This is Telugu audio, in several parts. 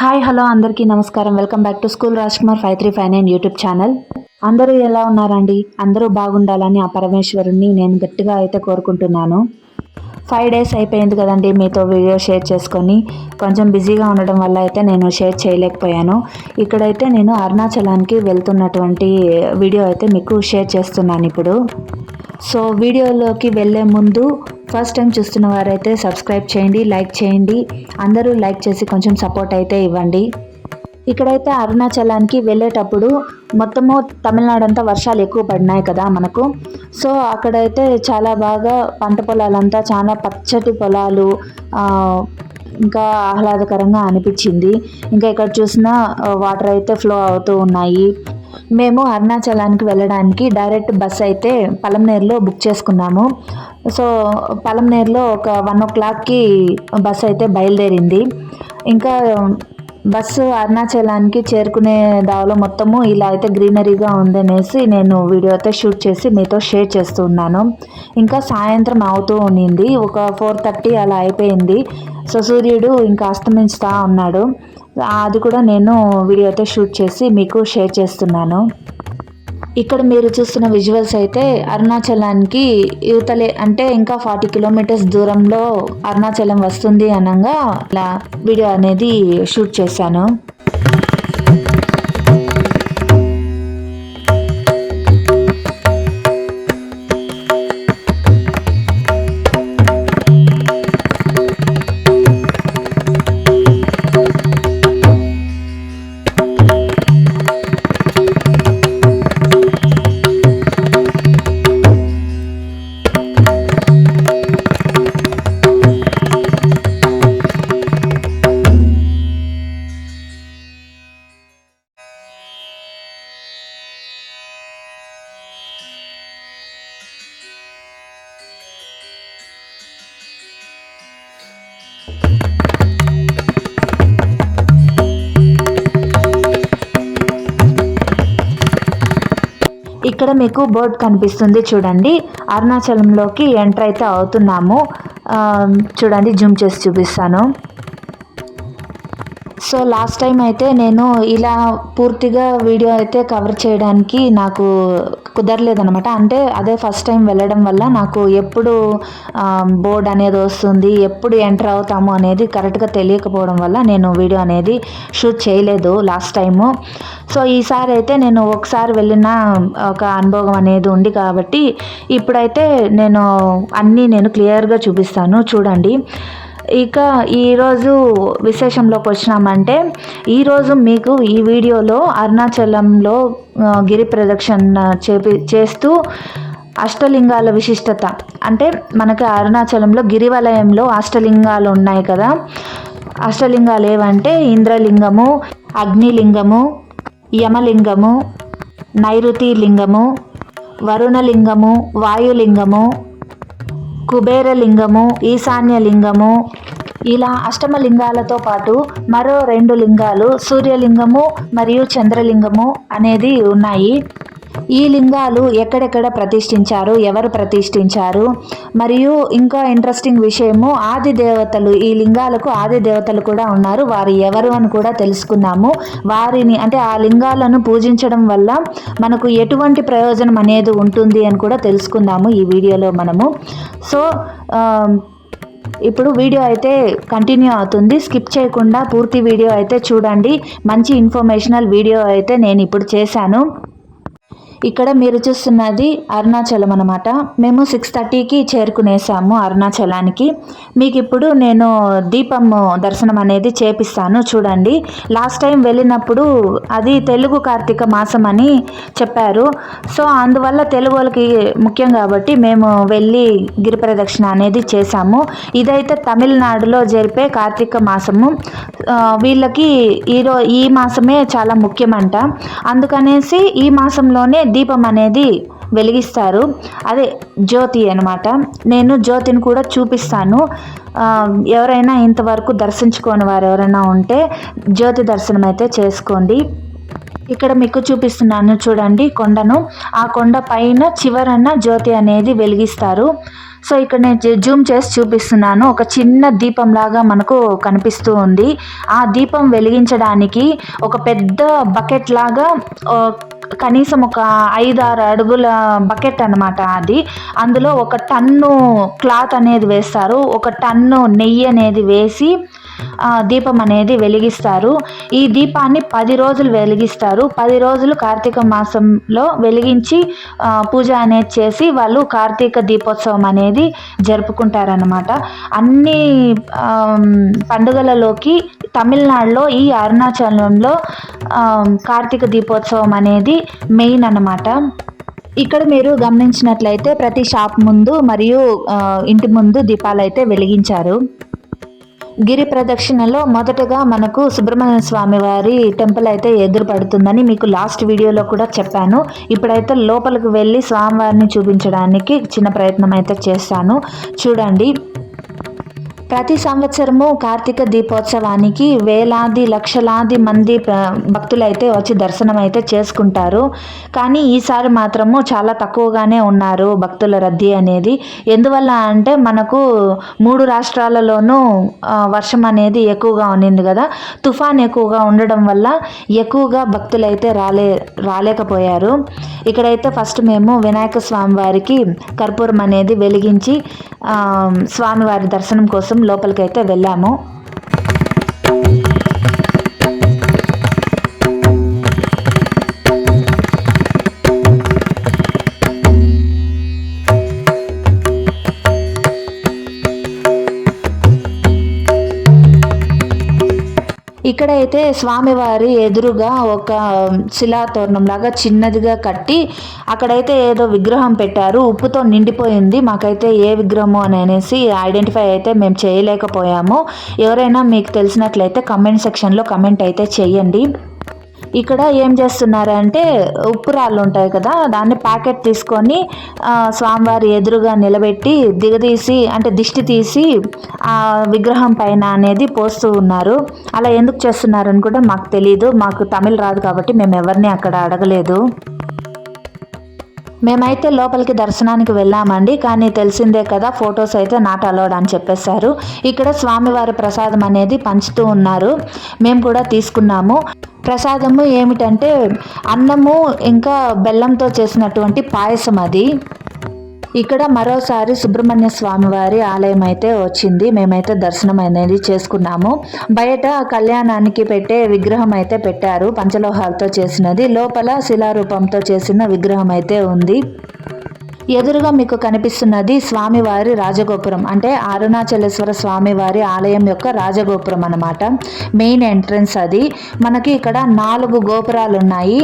హాయ్ హలో అందరికీ నమస్కారం. Welcome back to school Raj Kumar five three five nine YouTube channel. అందరూ ఎలా ఉన్నారండి? అందరూ బాగుండాలని ఆ పరమేశ్వరుణ్ణి నేను గట్టిగా అయితే కోరుకుంటున్నాను. ఫైవ్ డేస్ అయిపోయింది కదండి మీతో వీడియో షేర్ చేసుకొని. కొంచెం బిజీగా ఉండడం వల్ల అయితే నేను షేర్ చేయలేకపోయాను. ఇక్కడైతే నేను అరుణాచలానికి వెళ్తున్నటువంటి వీడియో అయితే మీకు షేర్ చేస్తున్నాను ఇప్పుడు. సో వీడియోలోకి వెళ్ళే ముందు ఫస్ట్ టైం చూస్తున్న వారైతే సబ్స్క్రైబ్ చేయండి లైక్ చేయండి. అందరూ లైక్ చేసి కొంచెం సపోర్ట్ అయితే ఇవ్వండి. ఇక్కడైతే అరుణాచలానికి వెళ్ళేటప్పుడు మొత్తము తమిళనాడు అంతా వర్షాలు ఎక్కువ పడినాయి కదా మనకు. సో అక్కడైతే చాలా బాగా పంట పొలాలంతా చాలా పచ్చటి పొలాలు ఇంకా ఆహ్లాదకరంగా అనిపించింది. ఇంకా ఇక్కడ చూసినా వాటర్ అయితే ఫ్లో అవుతూ ఉన్నాయి. మేము అరుణాచలానికి వెళ్ళడానికి డైరెక్ట్ బస్ అయితే పలంనేరులో బుక్ చేసుకున్నాము. సో పలంనేరులో ఒక వన్ ఓ క్లాక్కి బస్ అయితే బయలుదేరింది. ఇంకా బస్సు అరుణాచలానికి చేరుకునే దావలో మొత్తము ఇలా అయితే గ్రీనరీగా ఉందనేసి నేను వీడియో అయితే షూట్ చేసి మీతో షేర్ చేస్తున్నాను ఇంకా సాయంత్రం అవుతూ ఉండింది. ఒక ఫోర్ థర్టీ అలా అయిపోయింది. సో సూర్యుడు ఇంకా అస్తమించుతా ఉన్నాడు. అది కూడా నేను వీడియో అయితే షూట్ చేసి మీకు షేర్ చేస్తున్నాను. ఇక్కడ మీరు చూస్తున్న విజువల్స్ అయితే అరుణాచలానికి యువతలే అంటే ఇంకా ఫార్టీ కిలోమీటర్స్ దూరంలో అరుణాచలం వస్తుంది అనగా ఇలా వీడియో అనేది షూట్ చేశాను. ఇక్కడ మీకు బోర్డ్ కనిపిస్తుంది చూడండి. అరుణాచలంలోకి ఎంటర్ అయితే అవుతున్నాము. ఆ, చూడండి జూమ్ చేసి చూపిస్తాను. సో లాస్ట్ టైం అయితే నేను ఇలా పూర్తిగా వీడియో అయితే కవర్ చేయడానికి నాకు కుదరలేదనమాట అంటే అదే ఫస్ట్ టైం వెళ్ళడం వల్ల నాకు ఎప్పుడు బోర్డ్ అనేది వస్తుంది ఎప్పుడు ఎంటర్ అవుతాము అనేది కరెక్ట్గా తెలియకపోవడం వల్ల నేను వీడియో అనేది షూట్ చేయలేదు లాస్ట్ టైము సో ఈసారి అయితే నేను ఒకసారి వెళ్ళిన ఒక అనుభవం అనేది ఉంది కాబట్టి ఇప్పుడైతే నేను అన్నీ నేను క్లియర్గా చూపిస్తాను. చూడండి. ఇక ఈరోజు విశేషంలోకి వచ్చినామంటే ఈరోజు మీకు ఈ వీడియోలో అరుణాచలంలో గిరి ప్రదక్షిణ చేపి చేస్తూ అష్టలింగాల విశిష్టత. అంటే మనకి అరుణాచలంలో గిరివలయంలో అష్టలింగాలు ఉన్నాయి కదా. అష్టలింగాలు ఏవంటే ఇంద్రలింగము అగ్నిలింగము యమలింగము నైరుతి లింగము వరుణలింగము వాయులింగము కుబేరలింగము ఈశాన్యలింగము ఇలా అష్టమలింగాలతో పాటు మరో రెండు లింగాలు సూర్యలింగము మరియు చంద్రలింగము అనేది ఉన్నాయి. ఈ లింగాలు ఎక్కడెక్కడ ప్రతిష్ఠించారు? ఎవరు ప్రతిష్ఠించారు? మరియు ఇంకా ఇంట్రెస్టింగ్ విషయము ఆది దేవతలు ఈ లింగాలకు ఆది దేవతలు కూడా ఉన్నారు. వారు ఎవరు అని కూడా తెలుసుకున్నాము. వారిని అంటే ఆ లింగాలను పూజించడం వల్ల మనకు ఎటువంటి ప్రయోజనం అనేది ఉంటుంది అని కూడా తెలుసుకుందాము ఈ వీడియోలో మనము. సో ఇప్పుడు వీడియో అయితే కంటిన్యూ అవుతుంది. స్కిప్ చేయకుండా పూర్తి వీడియో అయితే చూడండి. మంచి ఇన్ఫర్మేషనల్ వీడియో అయితే నేను ఇప్పుడు చేశాను. ఇక్కడ మీరు చూస్తున్నది అరుణాచలం అనమాట మేము సిక్స్ థర్టీకి చేరుకునేసాము అరుణాచలానికి. మీకు ఇప్పుడు నేను దీపం దర్శనం అనేది చేపిస్తాను చూడండి. లాస్ట్ టైం వెళ్ళినప్పుడు అది తెలుగు కార్తీక మాసం అని చెప్పారు. సో అందువల్ల తెలుగు వాళ్ళకి ముఖ్యం కాబట్టి మేము వెళ్ళి గిరి ప్రదక్షిణ అనేది చేశాము. ఇదైతే తమిళనాడులో జరిపే కార్తీక మాసము. వీళ్ళకి ఈరో ఈ మాసమే చాలా ముఖ్యమంట. అందుకనేసి ఈ మాసంలోనే దీపం అనేది వెలిగిస్తారు. అదే జ్యోతి అనమాట నేను జ్యోతిని కూడా చూపిస్తాను. ఎవరైనా ఇంతవరకు దర్శించుకోని వారు ఎవరైనా ఉంటే జ్యోతి దర్శనం అయితే చేసుకోండి. ఇక్కడ మీకు చూపిస్తున్నాను చూడండి కొండను. ఆ కొండ పైన చివరన జ్యోతి అనేది వెలిగిస్తారు. సో ఇక్కడ నేను జూమ్ చేసి చూపిస్తున్నాను. ఒక చిన్న దీపం లాగా మనకు కనిపిస్తూ ఉంది. ఆ దీపం వెలిగించడానికి ఒక పెద్ద బకెట్ లాగా కనీసం ఒక ఐదు ఆరు అడుగుల బకెట్ అన్నమాట అది. అందులో ఒక టన్ను క్లాత్ అనేది వేస్తారు. ఒక టన్ను నెయ్యి అనేది వేసి దీపం అనేది వెలిగిస్తారు. ఈ దీపాన్ని పది రోజులు వెలిగిస్తారు. పది రోజులు కార్తీక మాసంలో వెలిగించి పూజ అనేది చేసి వాళ్ళు కార్తీక దీపోత్సవం అనేది జరుపుకుంటారనమాట అన్ని పండుగలలోకి తమిళనాడులో ఈ అరుణాచలంలో కార్తీక దీపోత్సవం అనేది మెయిన్ అన్నమాట. ఇక్కడ మీరు గమనించినట్లయితే ప్రతి షాప్ ముందు మరియు ఇంటి ముందు దీపాలు అయితే వెలిగించారు. గిరి ప్రదక్షిణలో మొదటగా మనకు సుబ్రహ్మణ్య స్వామి వారి టెంపుల్ అయితే ఎదురుపడుతుందని మీకు లాస్ట్ వీడియోలో కూడా చెప్పాను. ఇప్పుడైతే లోపలికి వెళ్ళి స్వామివారిని చూపించడానికి చిన్న ప్రయత్నం అయితే చేస్తాను. చూడండి. ప్రతి సంవత్సరము కార్తీక దీపోత్సవానికి వేలాది లక్షలాది మంది భక్తులైతే వచ్చి దర్శనం అయితే చేసుకుంటారు. కానీ ఈసారి మాత్రము చాలా తక్కువగానే ఉన్నారు భక్తుల రద్దీ అనేది. ఎందువల్ల అంటే మనకు మూడు రాష్ట్రాలలోనూ వర్షం అనేది ఎక్కువగా ఉన్నింది కదా. తుఫాన్ ఎక్కువగా ఉండడం వల్ల ఎక్కువగా భక్తులైతే రాలే రాలేకపోయారు. ఇక్కడైతే ఫస్ట్ మేము వినాయక స్వామి వారికి కర్పూరం అనేది వెలిగించి స్వామివారి దర్శనం కోసం లోపలికైతే వెళ్ళాము. ఇక్కడైతే స్వామివారి ఎదురుగా ఒక శిలాతోరణం లాగా చిన్నదిగా కట్టి అక్కడైతే ఏదో విగ్రహం పెట్టారు. ఉప్పుతో నిండిపోయింది. మాకైతే ఏ విగ్రహము అని అనేసి ఐడెంటిఫై అయితే మేము చేయలేకపోయాము. ఎవరైనా మీకు తెలిసినట్లయితే కమెంట్ సెక్షన్లో కమెంట్ అయితే చేయండి. ఇక్కడ ఏం చేస్తున్నారంటే ఉప్పు రాళ్ళు ఉంటాయి కదా దాన్ని ప్యాకెట్ తీసుకొని స్వామివారి ఎదురుగా నిలబెట్టి దిగదీసి అంటే దిష్టి తీసి ఆ విగ్రహం పైన అనేది పోస్తూ ఉన్నారు. అలా ఎందుకు చేస్తున్నారని కూడా మాకు తెలియదు మాకు తమిళ్ రాదు కాబట్టి మేము ఎవరిని అక్కడ అడగలేదు. మేమైతే లోపలికి దర్శనానికి వెళ్ళామండి కానీ తెలిసిందే కదా ఫొటోస్ అయితే నాట్ అలౌడ్ అని చెప్పేశారు. ఇక్కడ స్వామివారి ప్రసాదం అనేది పంచుతూ ఉన్నారు. మేము కూడా తీసుకున్నాము. ప్రసాదము ఏమిటంటే అన్నము ఇంకా బెల్లంతో చేసినటువంటి పాయసం అది. ఇక్కడ మరోసారి సుబ్రహ్మణ్య స్వామి వారి ఆలయం అయితే వచ్చింది. మేమైతే దర్శనం అనేది చేసుకున్నాము. బయట కళ్యాణానికి పెట్టే విగ్రహం అయితే పెట్టారు. పంచలోహాలతో చేసినది. లోపల శిలారూపంతో చేసిన విగ్రహం అయితే ఉంది. ఎదురుగా మీకు కనిపిస్తున్నది స్వామివారి రాజగోపురం. అంటే అరుణాచలేశ్వర స్వామివారి ఆలయం యొక్క రాజగోపురం అనమాట మెయిన్ ఎంట్రన్స్ అది. మనకి ఇక్కడ నాలుగు గోపురాలు ఉన్నాయి.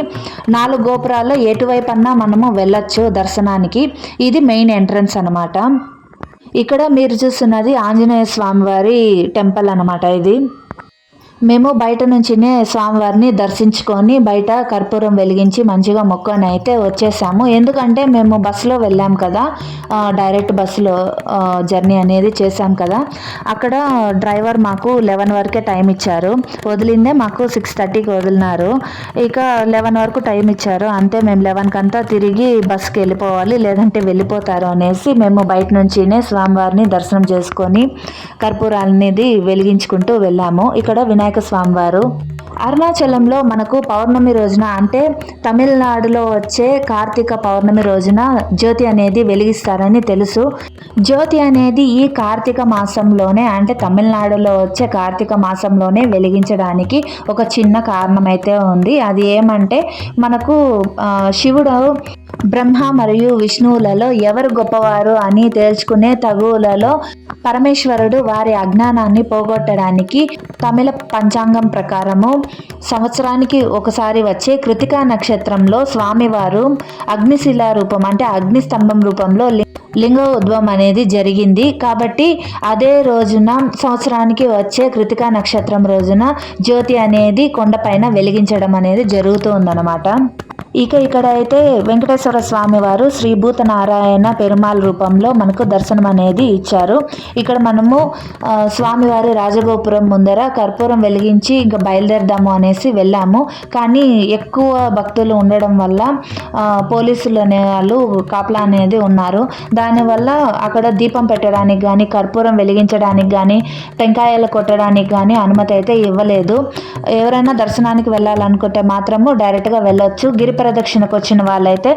నాలుగు గోపురాల్లో ఎటువైపు అన్నా మనము వెళ్ళొచ్చు దర్శనానికి. ఇది మెయిన్ ఎంట్రన్స్ అన్నమాట. ఇక్కడ మీరు చూస్తున్నది ఆంజనేయ స్వామివారి టెంపుల్ అన్నమాట ఇది. మేము బయట నుంచినే స్వామివారిని దర్శించుకొని బయట కర్పూరం వెలిగించి మంచిగా మొక్కని అయితే వచ్చేసాము. ఎందుకంటే మేము బస్సులో వెళ్ళాం కదా డైరెక్ట్ బస్సులో జర్నీ అనేది చేశాం కదా. అక్కడ డ్రైవర్ మాకు లెవెన్ వరకే టైం ఇచ్చారు. వదిలిందే మాకు సిక్స్ థర్టీకి వదిలినారు. ఇక లెవెన్ వరకు టైం ఇచ్చారు. అంతే మేము లెవెన్కి అంతా తిరిగి బస్కి వెళ్ళిపోవాలి లేదంటే వెళ్ళిపోతారు అనేసి మేము బయట నుంచినే స్వామివారిని దర్శనం చేసుకొని కర్పూరాలనేది వెలిగించుకుంటూ వెళ్ళాము. ఇక్కడ వినాయక స్వామివారు. అరుణాచలంలో మనకు పౌర్ణమి రోజున అంటే తమిళనాడులో వచ్చే కార్తీక పౌర్ణమి రోజున జ్యోతి అనేది వెలిగిస్తారని తెలుసు. జ్యోతి అనేది ఈ కార్తీక మాసంలోనే అంటే తమిళనాడులో వచ్చే కార్తీక మాసంలోనే వెలిగించడానికి ఒక చిన్న కారణం అయితే ఉంది. అది ఏమంటే మనకు శివుడు బ్రహ్మ మరియు విష్ణువులలో ఎవరు గొప్పవారు అని తేల్చుకునే తగువులలో పరమేశ్వరుడు వారి అజ్ఞానాన్ని పోగొట్టడానికి తమిళ పంచాంగం ప్రకారము సంవత్సరానికి ఒకసారి వచ్చే కృతికా నక్షత్రంలో స్వామివారు అగ్నిశిలా రూపం అంటే అగ్నిస్తంభం రూపంలో లింగ ఉద్భవం అనేది జరిగింది. కాబట్టి అదే రోజున సంవత్సరానికి వచ్చే కృతికా నక్షత్రం రోజున జ్యోతి అనేది కొండపైన వెలిగించడం అనేది జరుగుతూ ఉందన్నమాట ఇక ఇక్కడ అయితే వెంకటేశ్వర స్వామి వారు శ్రీ భూతనారాయణ పెరుమాళ్ రూపంలో మనకు దర్శనం అనేది ఇచ్చారు. ఇక్కడ మనము స్వామివారి రాజగోపురం ముందర కర్పూరం వెలిగించి ఇంకా బయలుదేరదాము అనేసి వెళ్ళాము. కానీ ఎక్కువ భక్తులు ఉండడం వల్ల పోలీసులు అనే వాళ్ళు కాపలా అనేది ఉన్నారు. దానివల్ల అక్కడ దీపం పెట్టడానికి కానీ కర్పూరం వెలిగించడానికి కానీ టెంకాయలు కొట్టడానికి కానీ అనుమతి అయితే ఇవ్వలేదు. ఎవరైనా దర్శనానికి వెళ్ళాలనుకుంటే మాత్రము డైరెక్ట్గా వెళ్ళొచ్చు. గిరిప ప్రదక్షిణకు వచ్చిన వాళ్ళైతే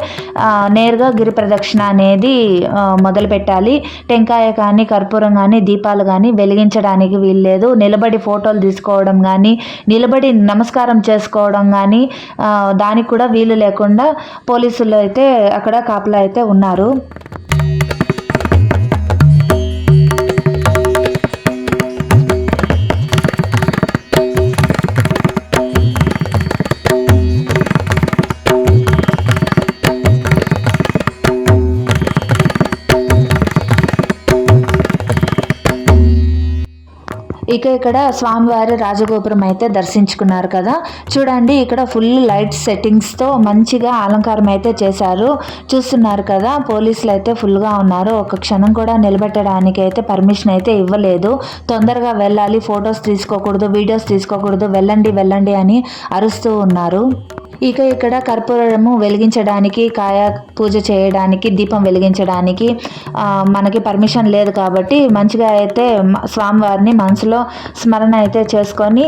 నేరుగా గిరి ప్రదక్షిణ అనేది మొదలు పెట్టాలి టెంకాయ కానీ కర్పూరం కానీ దీపాలు కానీ వెలిగించడానికి వీల్లేదు. నిలబడి ఫోటోలు తీసుకోవడం కానీ నిలబడి నమస్కారం చేసుకోవడం కానీ దానికి కూడా వీలు లేకుండా పోలీసులు అయితే అక్కడ కాపలా అయితే ఉన్నారు. ఇక ఇక్కడ స్వామివారి రాజగోపురం అయితే దర్శించుకున్నారు కదా. చూడండి ఇక్కడ ఫుల్ లైట్ సెట్టింగ్స్తో మంచిగా అలంకారం అయితే చేశారు. చూస్తున్నారు కదా పోలీసులు అయితే ఫుల్గా ఉన్నారు. ఒక క్షణం కూడా నిలబెట్టడానికి అయితే పర్మిషన్ అయితే ఇవ్వలేదు. తొందరగా వెళ్ళాలి ఫొటోస్ తీసుకోకూడదు వీడియోస్ తీసుకోకూడదు వెళ్ళండి వెళ్ళండి అని అరుస్తూ ఉన్నారు. ఇక ఇక్కడ కర్పూరము వెలిగించడానికి కాయ పూజ చేయడానికి దీపం వెలిగించడానికి మనకి పర్మిషన్ లేదు కాబట్టి మంచిగా అయితే స్వామివారిని మనసులో స్మరణ అయితే చేసుకొని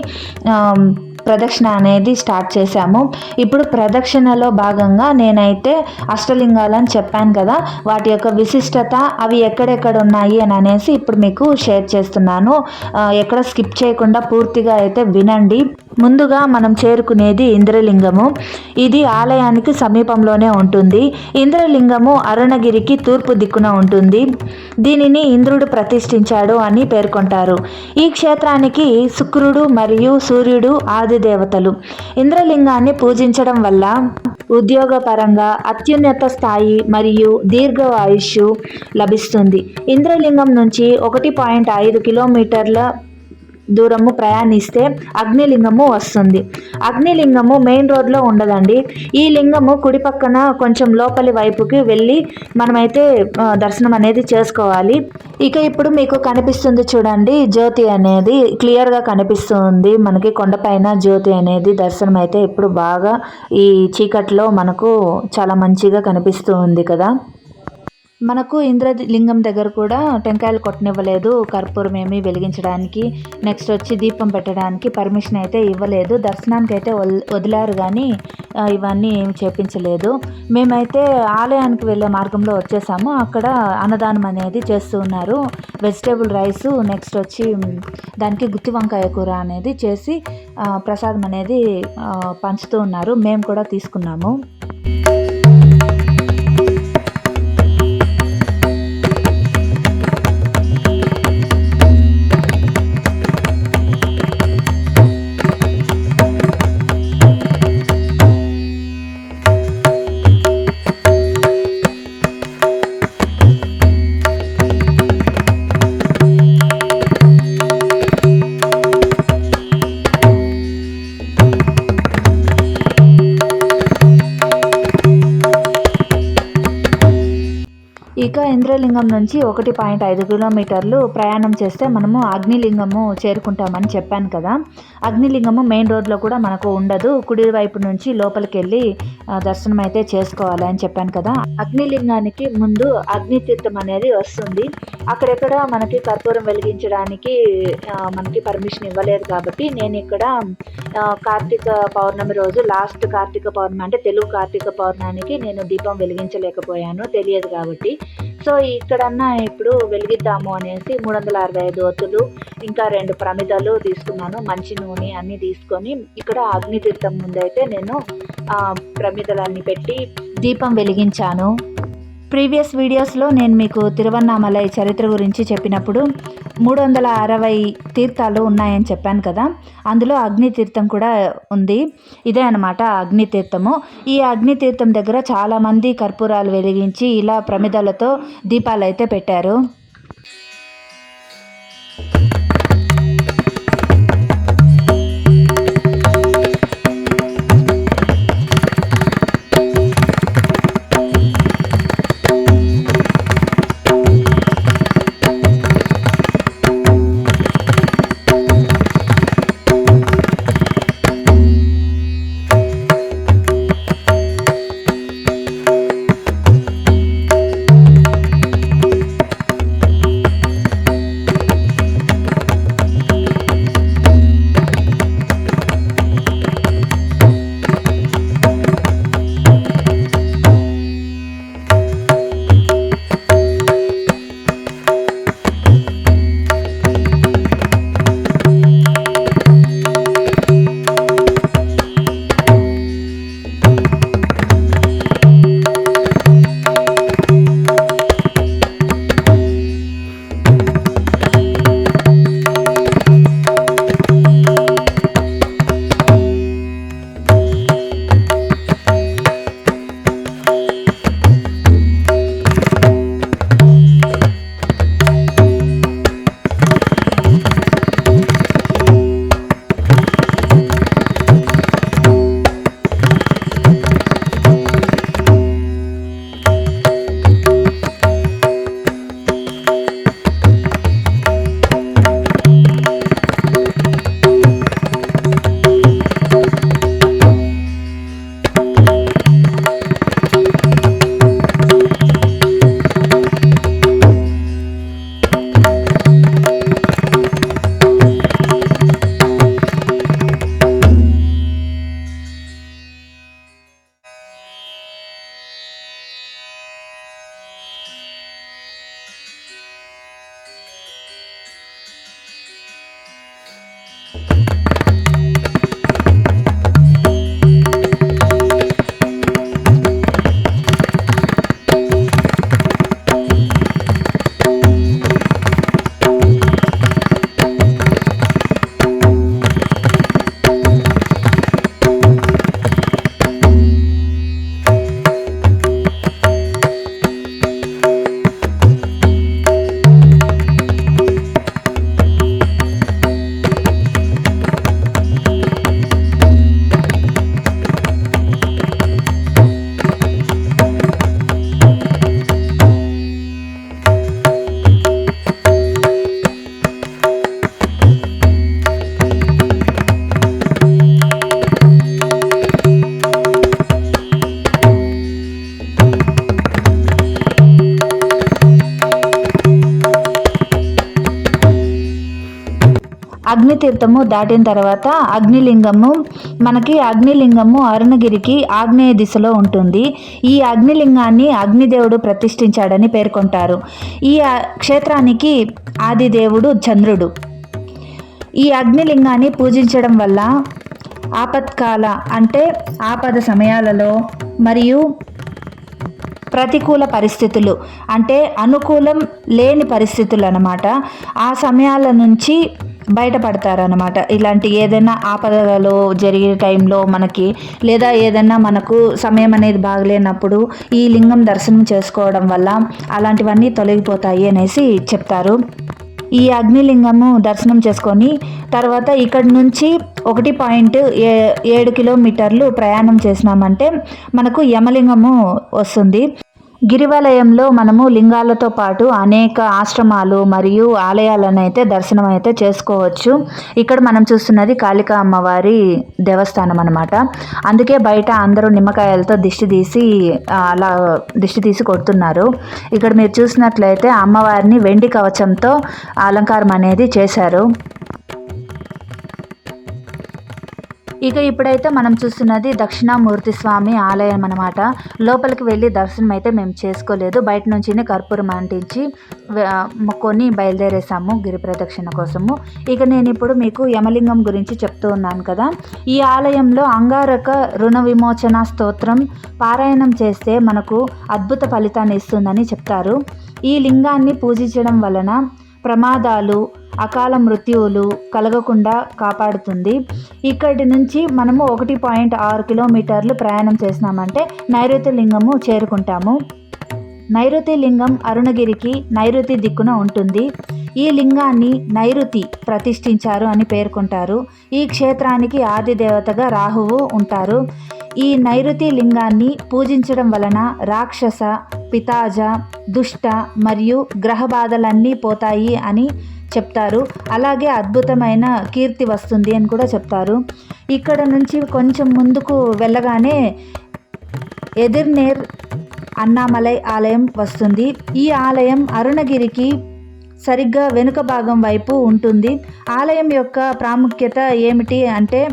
ప్రదక్షిణ అనేది స్టార్ట్ చేశాము. ఇప్పుడు ప్రదక్షిణలో భాగంగా నేనైతే అష్టలింగాలని చెప్పాను కదా వాటి యొక్క విశిష్టత అవి ఎక్కడెక్కడ ఉన్నాయి అని అనేసి ఇప్పుడు మీకు షేర్ చేస్తున్నాను. ఎక్కడ స్కిప్ చేయకుండా పూర్తిగా అయితే వినండి. ముందుగా మనం చేరుకునేది ఇంద్రలింగము. ఇది ఆలయానికి సమీపంలోనే ఉంటుంది. ఇంద్రలింగము అరుణగిరికి తూర్పు దిక్కున ఉంటుంది. దీనిని ఇంద్రుడు ప్రతిష్ఠించాడు అని పేర్కొంటారు. ఈ క్షేత్రానికి శుక్రుడు మరియు సూర్యుడు ఆదిదేవతలు ఇంద్రలింగాన్ని పూజించడం వల్ల ఉద్యోగపరంగా అత్యున్నత స్థాయి మరియు దీర్ఘాయుష్ లభిస్తుంది. ఇంద్రలింగం నుంచి ఒకటి పాయింట్ ఐదు కిలోమీటర్ల దూరము ప్రయాణిస్తే అగ్నిలింగము వస్తుంది. అగ్నిలింగము మెయిన్ రోడ్లో ఉండదండి. ఈ లింగము కుడి పక్కన కొంచెం లోపలి వైపుకి వెళ్ళి మనమైతే దర్శనం అనేది చేసుకోవాలి. ఇక ఇప్పుడు మీకు కనిపిస్తుంది చూడండి జ్యోతి అనేది క్లియర్గా కనిపిస్తుంది. మనకి కొండపైన జ్యోతి అనేది దర్శనం అయితే ఇప్పుడు బాగా ఈ చీకట్లో మనకు చాలా మంచిగా కనిపిస్తూ ఉంది కదా. మనకు ఇంద్రలింగం దగ్గర కూడా టెంకాయలు కొట్టనివ్వలేదు. కర్పూరం ఏమి వెలిగించడానికి నెక్స్ట్ వచ్చి దీపం పెట్టడానికి పర్మిషన్ అయితే ఇవ్వలేదు. దర్శనానికి అయితే వదిలారు కానీ ఇవన్నీ ఏమి చేపించలేదు. మేమైతే ఆలయానికి వెళ్ళే మార్గంలో వచ్చేసాము. అక్కడ అన్నదానం అనేది చేస్తూ ఉన్నారు. వెజిటేబుల్ రైస్ నెక్స్ట్ వచ్చి దానికి గుత్తి వంకాయ కూర అనేది చేసి ప్రసాదం అనేది పంచుతూ ఉన్నారు. మేము కూడా తీసుకున్నాము. ఇక ఇంద్రలింగం నుంచి ఒకటి పాయింట్ ఐదు కిలోమీటర్లు ప్రయాణం చేస్తే మనము అగ్నిలింగము చేరుకుంటామని చెప్పాను కదా. అగ్నిలింగము మెయిన్ రోడ్లో కూడా మనకు ఉండదు. కుడి వైపు నుంచి లోపలికి వెళ్ళి దర్శనం అయితే చేసుకోవాలి అని చెప్పాను కదా. అగ్నిలింగానికి ముందు అగ్నితీర్థం అనేది వస్తుంది. అక్కడెక్కడ మనకి కర్పూరం వెలిగించడానికి మనకి పర్మిషన్ ఇవ్వలేదు కాబట్టి నేను ఇక్కడ కార్తీక పౌర్ణమి రోజు లాస్ట్ కార్తీక పౌర్ణమి అంటే తెలుగు కార్తీక పౌర్ణానికి నేను దీపం వెలిగించలేకపోయాను. తెలియదు కాబట్టి సో ఇక్కడన్నా ఇప్పుడు వెలిగిద్దాము అనేసి మూడు వందల అరవై ఐదు ఒత్తులు ఇంకా రెండు ప్రమిదలు తీసుకున్నాను. మంచి నూనె అన్నీ తీసుకొని ఇక్కడ అగ్నితీర్థం ముందైతే నేను ఆ, ప్రమిదలన్నీ పెట్టి దీపం వెలిగించాను. ప్రీవియస్ వీడియోస్లో నేను మీకు తిరువన్నామలై చరిత్ర గురించి చెప్పినప్పుడు మూడు వందల అరవై తీర్థాలు ఉన్నాయని చెప్పాను కదా. అందులో అగ్ని తీర్థం కూడా ఉంది. ఇదే అనమాట అగ్ని తీర్థము ఈ అగ్ని తీర్థం దగ్గర చాలామంది కర్పూరాలు వెలిగించి ఇలా ప్రమిదలతో దీపాలు అయితే పెట్టారు. తీర్థము దాటిన తర్వాత అగ్నిలింగము మనకి అగ్నిలింగము అరుణగిరికి ఆగ్నేయ దిశలో ఉంటుంది. ఈ అగ్నిలింగాన్ని అగ్నిదేవుడు ప్రతిష్ఠించాడని పేర్కొంటారు. ఈ క్షేత్రానికి ఆదిదేవుడు చంద్రుడు. ఈ అగ్నిలింగాన్ని పూజించడం వల్ల ఆపత్కాల అంటే ఆపద సమయాలలో మరియు ప్రతికూల పరిస్థితులు అంటే అనుకూలం లేని పరిస్థితులు అన్నమాట. ఆ సమయాల నుంచి బయటపడతారనమాట ఇలాంటి ఏదైనా ఆపదలలో జరిగే టైంలో మనకి లేదా ఏదైనా మనకు సమయం అనేది బాగలేనప్పుడు ఈ లింగం దర్శనం చేసుకోవడం వల్ల అలాంటివన్నీ తొలగిపోతాయి అనేసి చెప్తారు. ఈ అగ్నిలింగము దర్శనం చేసుకొని తర్వాత ఇక్కడి నుంచి ఒకటి పాయింట్ ఏ ఏడు కిలోమీటర్లు ప్రయాణం చేసినామంటే మనకు యమలింగము వస్తుంది. గిరివలయంలో మనము లింగాలతో పాటు అనేక ఆశ్రమాలు మరియు ఆలయాలను అయితే దర్శనం అయితే చేసుకోవచ్చు. ఇక్కడ మనం చూస్తున్నది కాళికా అమ్మవారి దేవస్థానం అనమాట అందుకే బయట అందరూ నిమ్మకాయలతో దిష్టి తీసి అలా దిష్టి తీసి కొడుతున్నారు. ఇక్కడ మీరు చూసినట్లయితే అమ్మవారిని వెండి కవచంతో అలంకారం అనేది చేశారు. ఇక ఇప్పుడైతే మనం చూస్తున్నది దక్షిణామూర్తి స్వామి ఆలయం అనమాట లోపలికి వెళ్ళి దర్శనం అయితే మేము చేసుకోలేదు. బయట నుంచినే కర్పూరం అంటించి కొని బయలుదేరేసాము గిరి ప్రదక్షిణ కోసము. ఇక నేను ఇప్పుడు మీకు యమలింగం గురించి చెప్తూ ఉన్నాను కదా. ఈ ఆలయంలో అంగారక రుణ విమోచన స్తోత్రం పారాయణం చేస్తే మనకు అద్భుత ఫలితాన్ని ఇస్తుందని చెప్తారు. ఈ లింగాన్ని పూజించడం వలన ప్రమాదాలు అకాల మృత్యువులు కలగకుండా కాపాడుతుంది. ఇక్కడి నుంచి మనము ఒకటి పాయింట్ ఆరు కిలోమీటర్లు ప్రయాణం చేసినామంటే నైరుతి లింగము చేరుకుంటాము. నైరుతి లింగం అరుణగిరికి నైరుతి దిక్కున ఉంటుంది. ఈ లింగాన్ని నైరుతి ప్రతిష్ఠించారు అని పేర్కొంటారు. ఈ క్షేత్రానికి ఆది దేవతగా రాహువు ఉంటారు. ఈ నైరుతి లింగాన్ని పూజించడం వలన రాక్షస పితాజ దుష్ట మరియు గ్రహ బాధలన్నీ పోతాయి అని చెప్తారు. అలాగే అద్భుతమైన కీర్తి వస్తుంది అని కూడా చెప్తారు. ఇక్కడ నుంచి కొంచెం ముందుకు వెళ్ళగానే ఎదిర్నేర్ అన్నామలై ఆలయం వస్తుంది. ఈ ఆలయం అరుణగిరికి సరిగ్గా వెనుక భాగం వైపు ఉంటుంది. ఆలయం యొక్క ప్రాముఖ్యత ఏమిటి అంటే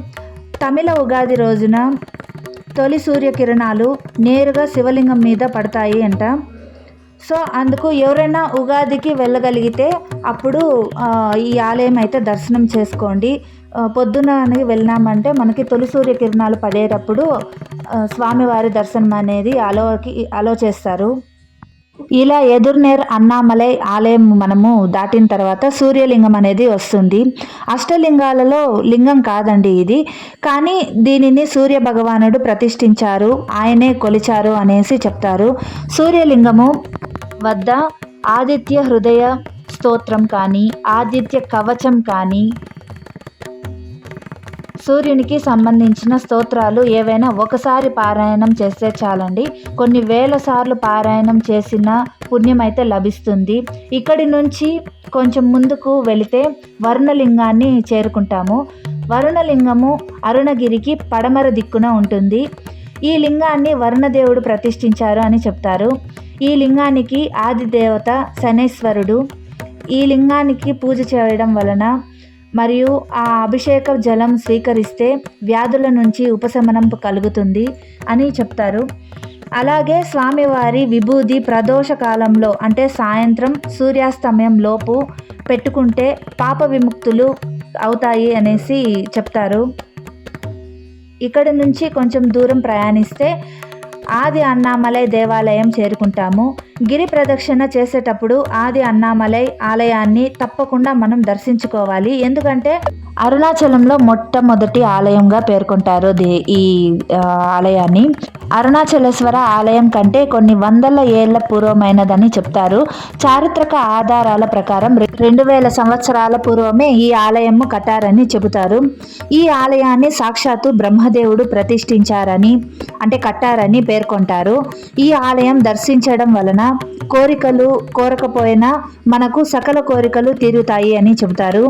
తమిళ ఉగాది రోజున తొలి సూర్యకిరణాలు నేరుగా శివలింగం మీద పడతాయి అంట. సో అందుకు ఎవరైనా ఉగాదికి వెళ్ళగలిగితే అప్పుడు ఈ ఆలయం అయితే దర్శనం చేసుకోండి. పొద్దున వెళ్ళినామంటే మనకి తొలి సూర్యకిరణాలు పడేటప్పుడు స్వామివారి దర్శనం అనేది అలోకి అలో చేస్తారు. ఇలా ఎదుర్నేర్ అన్నామలై ఆలయం మనము దాటిన తర్వాత సూర్యలింగం అనేది వస్తుంది. అష్టలింగాలలో లింగం కాదండి ఇది. కానీ దీనిని సూర్య భగవానుడు ప్రతిష్ఠించారు. ఆయనే కొలిచారు అనేసి చెప్తారు. సూర్యలింగము వద్ద ఆదిత్య హృదయ స్తోత్రం కానీ ఆదిత్య కవచం కానీ సూర్యునికి సంబంధించిన స్తోత్రాలు ఏవైనా ఒకసారి పారాయణం చేస్తే చాలండి. కొన్ని వేల సార్లు పారాయణం చేసిన పుణ్యం అయితే లభిస్తుంది. ఇక్కడి నుంచి కొంచెం ముందుకు వెళితే వర్ణలింగాన్ని చేరుకుంటాము. వరుణలింగము అరుణగిరికి పడమర దిక్కున ఉంటుంది. ఈ లింగాన్ని వరుణదేవుడు ప్రతిష్ఠించారు అని చెప్తారు. ఈ లింగానికి ఆదిదేవత శనేశ్వరుడు. ఈ లింగానికి పూజ చేయడం వలన మరియు ఆ అభిషేక జలం స్వీకరిస్తే వ్యాధుల నుంచి ఉపశమనం కలుగుతుంది అని చెప్తారు. అలాగే స్వామివారి విభూది ప్రదోష కాలంలో అంటే సాయంత్రం సూర్యాస్తమయం లోపు పెట్టుకుంటే పాప విముక్తులు అవుతాయి అనేసి చెప్తారు. ఇక్కడ నుంచి కొంచెం దూరం ప్రయాణిస్తే ఆది అన్నామలై దేవాలయం చేరుకుంటాము. గిరి ప్రదక్షిణ చేసేటప్పుడు ఆది అన్నామలై ఆలయాన్ని తప్పకుండా మనం దర్శించుకోవాలి. ఎందుకంటే అరుణాచలంలో మొట్టమొదటి ఆలయంగా పేర్కొంటారు ఈ ఆలయాన్ని. అరుణాచలేశ్వర ఆలయం కంటే కొన్ని వందల ఏళ్ళ పూర్వమైనదని చెప్తారు. చారిత్రక ఆధారాల ప్రకారం రెండు వేల సంవత్సరాల పూర్వమే ఈ ఆలయము కట్టారని చెబుతారు. ఈ ఆలయాన్ని సాక్షాత్తు బ్రహ్మదేవుడు ప్రతిష్ఠించారని అంటే కట్టారని పేర్కొంటారు. ఈ ఆలయం దర్శించడం వలన కోరికలు కోరకపోయినా మనకు సకల కోరికలు తీరుతాయి అని చెబుతారు.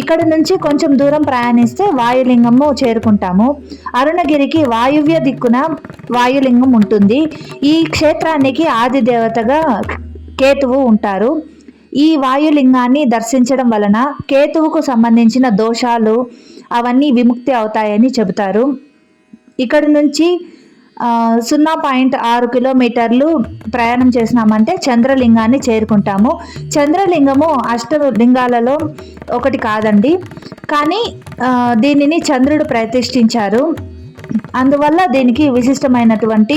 ఇక్కడ నుంచి కొంచెం దూరం ప్రయాణిస్తే వాయులింగము చేరుకుంటాము. అరుణగిరికి వాయువ్య దిక్కున వాయులింగం ఉంటుంది. ఈ క్షేత్రానికి ఆది దేవతగా కేతువు ఉంటారు. ఈ వాయులింగాన్ని దర్శించడం వలన కేతువుకు సంబంధించిన దోషాలు అవన్నీ విముక్తి అవుతాయని చెబుతారు. ఇక్కడి నుంచి సున్నా పాయింట్ ఆరు కిలోమీటర్లు ప్రయాణం చేసినామంటే చంద్రలింగాన్ని చేరుకుంటాము. చంద్రలింగము అష్టలింగాలలో ఒకటి కాదండి. కానీ దీనిని చంద్రుడు ప్రతిష్ఠించారు. అందువల్ల దీనికి విశిష్టమైనటువంటి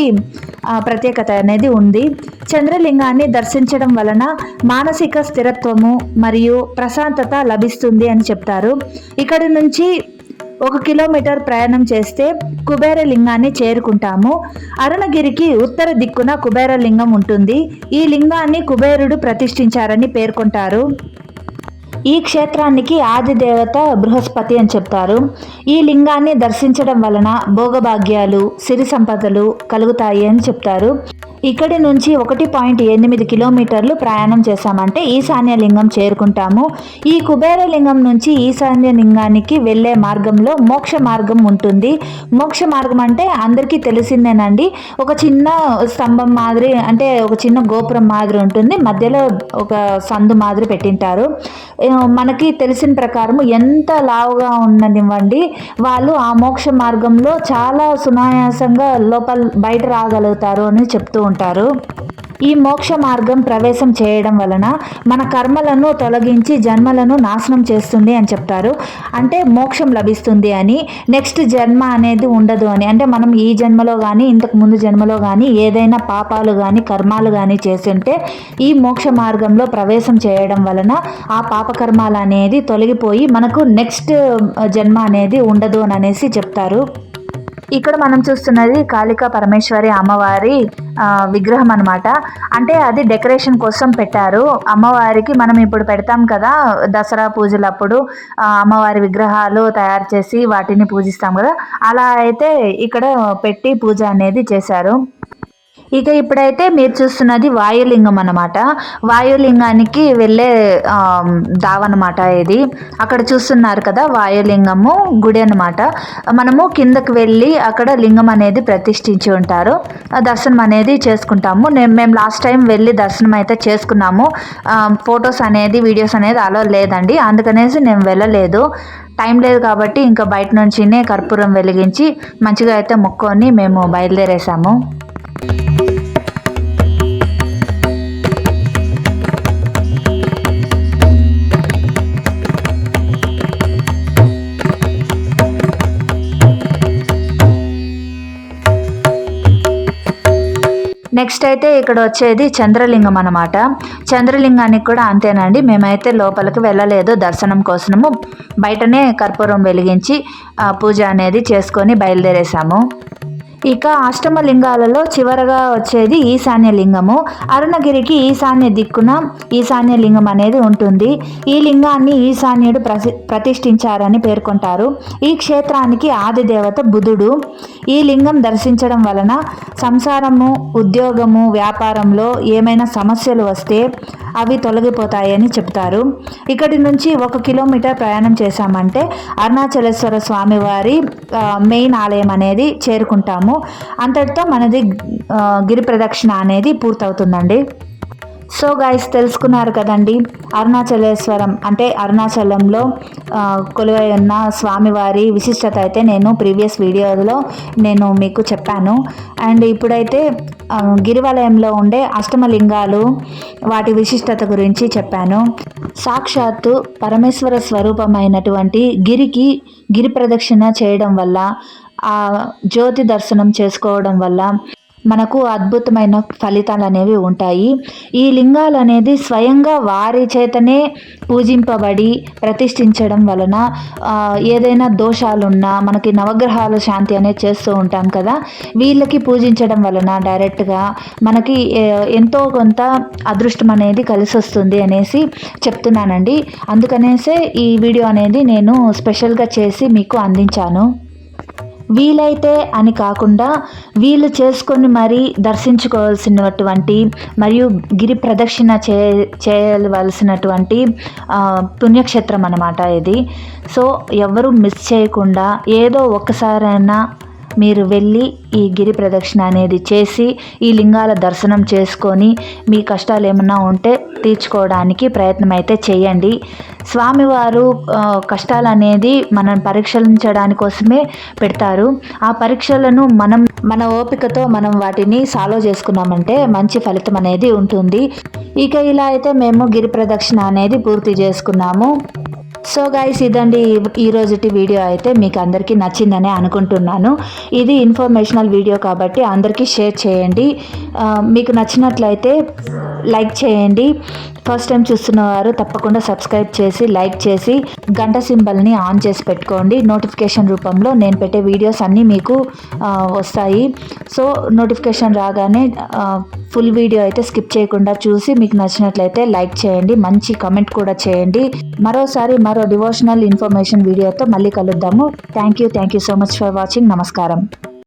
ప్రత్యేకత అనేది ఉంది. చంద్రలింగాన్ని దర్శించడం వలన మానసిక స్థిరత్వము మరియు ప్రశాంతత లభిస్తుంది అని చెప్తారు. ఇక్కడి నుంచి ఒక కిలోమీటర్ ప్రయాణం చేస్తే కుబేర లింగాన్ని చేరుకుంటాము. అరుణగిరికి ఉత్తర దిక్కున కుబేర లింగం ఉంటుంది. ఈ లింగాన్ని కుబేరుడు ప్రతిష్ఠించారని పేర్కొంటారు. ఈ క్షేత్రానికి ఆదిదేవత బృహస్పతి అని చెప్తారు. ఈ లింగాన్ని దర్శించడం వలన భోగభాగ్యాలు సిరి సంపదలు కలుగుతాయి అని చెప్తారు. ఇక్కడి నుంచి ఒకటి పాయింట్ ఎనిమిది కిలోమీటర్లు ప్రయాణం చేశామంటే ఈశాన్య లింగం చేరుకుంటాము. ఈ కుబేర లింగం నుంచి ఈశాన్య లింగానికి వెళ్ళే మార్గంలో మోక్ష మార్గం ఉంటుంది. మోక్ష మార్గం అంటే అందరికీ తెలిసిందేనండి. ఒక చిన్న స్తంభం మాదిరి అంటే ఒక చిన్న గోపురం మాదిరి ఉంటుంది. మధ్యలో ఒక సందు మాదిరి పెట్టింటారు. మనకి తెలిసిన ప్రకారం ఎంత లావుగా ఉండనివ్వండి వాళ్ళు ఆ మోక్ష మార్గంలో చాలా సునాయాసంగా లోపల బయట రాగలుగుతారు అని చెప్తూ ఉంటారు. ఈ మోక్ష మార్గం ప్రవేశం చేయడం వలన మన కర్మలను తొలగించి జన్మలను నాశనం చేస్తుంది అని చెప్తారు. అంటే మోక్షం లభిస్తుంది అని నెక్స్ట్ జన్మ అనేది ఉండదు అని. అంటే మనం ఈ జన్మలో కానీ ఇంతకు ముందు జన్మలో కానీ ఏదైనా పాపాలు కానీ కర్మాలు కానీ చేస్తుంటే ఈ మోక్ష మార్గంలో ప్రవేశం చేయడం వలన ఆ పాపకర్మాలు అనేది తొలగిపోయి మనకు నెక్స్ట్ జన్మ అనేది ఉండదు అని అనేసి చెప్తారు. ఇక్కడ మనం చూస్తున్నది కాళికా పరమేశ్వరి అమ్మవారి ఆ, విగ్రహం అన్నమాట. అంటే అది డెకరేషన్ కోసం పెట్టారు. అమ్మవారికి మనం ఇప్పుడు పెడతాం కదా దసరా పూజలప్పుడు అమ్మవారి విగ్రహాలు తయారు చేసి వాటిని పూజిస్తాం కదా. అలా అయితే ఇక్కడ పెట్టి పూజ అనేది చేశారు. ఇక ఇప్పుడైతే మీరు చూస్తున్నది వాయులింగం అనమాట వాయులింగానికి వెళ్ళే ఆ, దావనమాట ఇది. అక్కడ చూస్తున్నారు కదా వాయులింగము గుడి అనమాట మనము కిందకి వెళ్ళి అక్కడ లింగం అనేది ప్రతిష్ఠించి ఉంటారు. దర్శనం అనేది చేసుకుంటాము. నేను మేము లాస్ట్ టైం వెళ్ళి దర్శనం అయితే చేసుకున్నాము. ఫొటోస్ అనేది వీడియోస్ అనేది అలా లేదండి. అందుకనేసి నేను వెళ్ళలేదు. టైం లేదు కాబట్టి ఇంకా బయట నుంచినే కర్పూరం వెలిగించి మంచిగా అయితే మొక్కొని మేము బయలుదేరేసాము. నెక్స్ట్ అయితే ఇక్కడ వచ్చేది చంద్రలింగం అనమాట చంద్రలింగానికి కూడా అంతేనండి. మేమైతే లోపలికి వెళ్ళలేదు దర్శనం కోసము. బయటనే కర్పూరం వెలిగించి పూజ అనేది చేసుకొని బయలుదేరేసాము. ఇక అష్టమ లింగాలలో చివరగా వచ్చేది ఈశాన్య లింగము అరుణగిరికి ఈశాన్య దిక్కున ఈశాన్య లింగం అనేది ఉంటుంది. ఈ లింగాన్ని ఈశాన్యుడు ప్రసి ప్రతిష్ఠించారని పేర్కొంటారు. ఈ క్షేత్రానికి ఆది దేవత బుధుడు. ఈ లింగం దర్శించడం వలన సంసారము ఉద్యోగము వ్యాపారంలో ఏమైనా సమస్యలు వస్తే అవి తొలగిపోతాయని చెప్తారు ఇక్కడి నుంచి ఒక కిలోమీటర్ ప్రయాణం చేశామంటే అరుణాచలేశ్వర స్వామివారి మెయిన్ ఆలయం అనేది చేరుకుంటాము. అంతటితో మనది గిరి ప్రదక్షిణ అనేది పూర్తవుతుందండి. సో గాయస్ తెలుసుకున్నారు కదండి అరుణాచలేశ్వరం అంటే అరుణాచలంలో కొలువై ఉన్న స్వామివారి విశిష్టత అయితే నేను ప్రీవియస్ వీడియోలో నేను మీకు చెప్పాను. అండ్ ఇప్పుడైతే గిరివాలయంలో గిరివలయంలో ఉండే అష్టమలింగాలు వాటి విశిష్టత గురించి చెప్పాను. సాక్షాత్తు పరమేశ్వర స్వరూపమైనటువంటి గిరికి గిరి ప్రదక్షిణ చేయడం వల్ల ఆ జ్యోతి దర్శనం చేసుకోవడం వల్ల మనకు అద్భుతమైన ఫలితాలు అనేవి ఉంటాయి. ఈ లింగాలు అనేది స్వయంగా వారి చేతనే పూజింపబడి ప్రతిష్ఠించడం వలన ఏదైనా దోషాలున్నా మనకి నవగ్రహాల శాంతి అనేది చేస్తూ ఉంటాం కదా వీళ్ళకి పూజించడం వలన డైరెక్ట్గా మనకి ఎంతో కొంత అదృష్టం అనేది కలిసి వస్తుంది అనేసి చెప్తున్నానండి. అందుకనేసే ఈ వీడియో అనేది నేను స్పెషల్గా చేసి మీకు అందించాను. వీలైతే అని కాకుండా వీలు చేసుకొని మరీ దర్శించుకోవాల్సినటువంటి మరియు గిరి ప్రదక్షిణ చే చేయవలసినటువంటి పుణ్యక్షేత్రం అన్నమాట ఇది. సో ఎవరు మిస్ చేయకుండా ఏదో ఒక్కసారైనా మీరు వెళ్ళి ఈ గిరి ప్రదక్షిణ అనేది చేసి ఈ లింగాల దర్శనం చేసుకొని మీ కష్టాలు ఏమన్నా ఉంటే తీర్చుకోవడానికి ప్రయత్నం అయితే చేయండి. స్వామివారు కష్టాలు అనేది మనం పరీక్షించడాని కోసమే పెడతారు. ఆ పరీక్షలను మనం మన ఓపికతో మనం వాటిని సాల్వ్ చేసుకున్నామంటే మంచి ఫలితం అనేది ఉంటుంది. ఇక ఇలా అయితే మేము గిరి ప్రదక్షిణ అనేది పూర్తి చేసుకున్నాము. సో గైస్ ఇదండి ఈరోజుటి ఈ రోజుటి వీడియో అయితే మీకు అందరికీ నచ్చిందని అనుకుంటున్నాను. ఇది ఇన్ఫర్మేషనల్ వీడియో కాబట్టి అందరికీ షేర్ చేయండి. మీకు నచ్చినట్లయితే లైక్ చేయండి. ఫస్ట్ టైం చూస్తున్న వారు తప్పకుండా సబ్స్క్రైబ్ చేసి లైక్ చేసి గంట సింబల్ని ఆన్ చేసి పెట్టుకోండి. నోటిఫికేషన్ రూపంలో నేను పెట్టే వీడియోస్ అన్నీ మీకు వస్తాయి. సో నోటిఫికేషన్ రాగానే ఫుల్ వీడియో అయితే స్కిప్ చేయకుండా చూసి మీకు నచ్చినట్లయితే లైక్ చేయండి మంచి కమెంట్ కూడా చేయండి. మరోసారి మరో డివోషనల్ ఇన్ఫర్మేషన్ వీడియోతో మళ్ళీ కలుద్దాము. Thank you thank you so much for watching నమస్కారం.